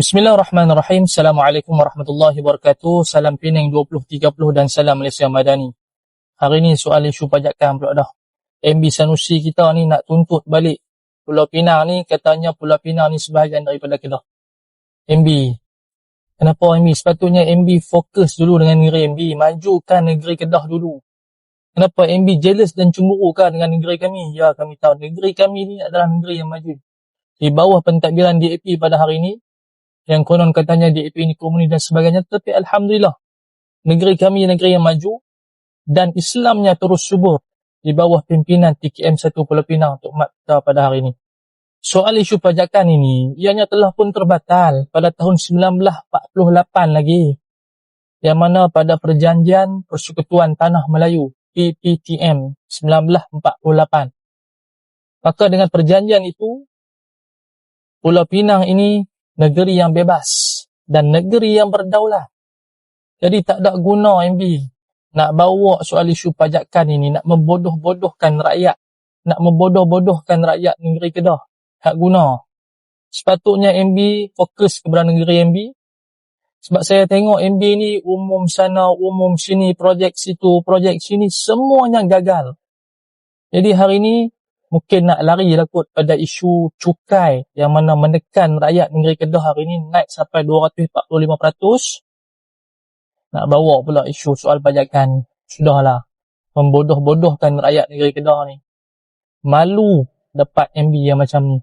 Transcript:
Bismillahirrahmanirrahim. Assalamualaikum warahmatullahi wabarakatuh. Salam Penang 2030 dan salam Malaysia Madani. Hari ni soal isu pajakan pula dah. MB Sanusi kita ni nak tuntut balik Pulau Pinang ni katanya Pulau Pinang ni sebahagian daripada Kedah. MB. Kenapa MB? Sepatutnya MB fokus dulu dengan negeri MB. Majukan negeri Kedah dulu. Kenapa MB jealous dan cemburu kan dengan negeri kami? Ya, kami tahu negeri kami ni adalah negeri yang maju. Di bawah pentadbiran DAP pada hari ini, yang konon katanya DAP ini komunis dan sebagainya tapi Alhamdulillah negeri kami negeri yang maju dan Islamnya terus subur di bawah pimpinan TKM 1 Pulau Pinang untuk umat kita pada hari ini. Soal isu pajakan ini, ianya telah pun terbatal pada tahun 1948 lagi. Yang mana pada perjanjian Persekutuan Tanah Melayu, PPTM 1948. Maka dengan perjanjian itu, Pulau Pinang ini negeri yang bebas dan negeri yang berdaulat. Jadi tak ada guna MB nak bawa soal isu pajakan ini, nak membodoh-bodohkan rakyat, nak membodoh-bodohkan rakyat negeri Kedah. Tak guna. Sepatutnya MB fokus kepada negeri MB. Sebab saya tengok MB ni umum sana, umum sini, projek situ, projek sini, semuanya gagal. Jadi hari ini mungkin nak lari lah kot pada isu cukai yang mana menekan rakyat negeri Kedah hari ini naik sampai 245%. Nak bawa pula isu soal pajakan. Sudahlah. Membodoh-bodohkan rakyat negeri Kedah ni. Malu dapat MB yang macam ni.